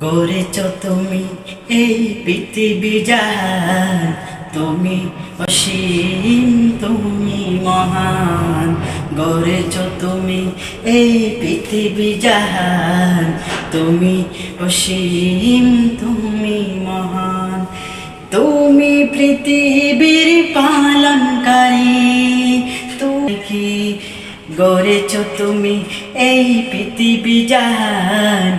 গড়েছ তুমি এই পৃথিবী জাহান তুমি অসীম, তুমি মহান। গড়েছ তুমি এই পৃথিবী জাহান তুমি অসীম, তুমি মহান। তুমি পৃথিবীর পালনকারী। তুমি কি গড়েছ তুমি এই পৃথিবী জাহান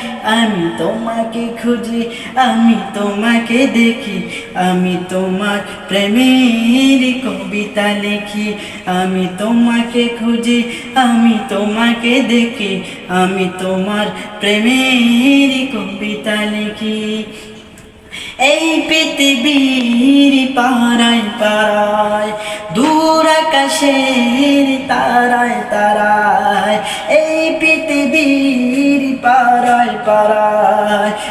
আমি তোমাকে খুঁজি, আমি তোমাকে দেখি, আমি তোমার প্রেমের কবিতা লিখি, আমি তোমাকে খুঁজি, আমি তোমাকে দেখি, আমি তোমার প্রেমের কবিতা লিখি। এই পৃথিবীর পাড়ায় পাড়ায়, দূর আকাশের তারায় তারায় পাড়ায়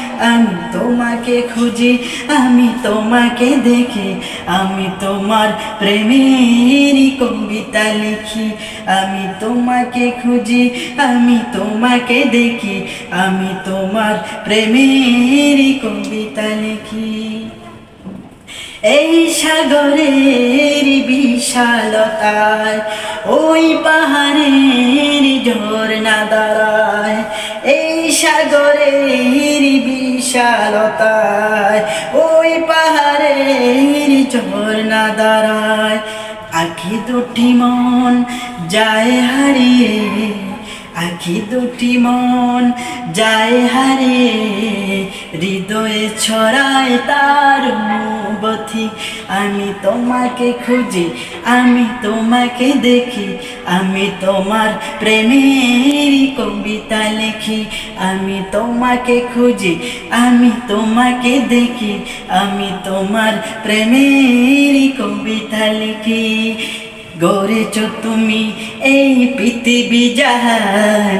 আমি তোমাকে খুঁজি, আমি তোমাকে দেখি, আমি তোমার প্রেমের কবিতা লিখি, আমি তোমাকে খুঁজি, আমি তোমাকে দেখি, আমি তোমার প্রেমের কবিতা লিখি। এই সাগরের বিশালতায়, ওই পাহাড়ের ঝর্ণা দাঁড়ায় এই সাগরের বিশালতায়, ওই পাহাড়ের ঝর্ণা দাঁড়ায়। আখি দুটি মন যায় হারিয়ে, আখি দুটি মন যায় হারিয়ে, হৃদয়ে ছড়ায় তার অনুভূতি। আমি তোমাকে খুঁজি, আমি তোমাকে দেখি, আমি তোমার প্রেমের কবিতা লিখি, আমি তোমাকে খুঁজি, আমি তোমাকে দেখি, আমি তোমার প্রেমের কবিতা লিখি। গড়েছ তুমি এই পৃথিবী জাহান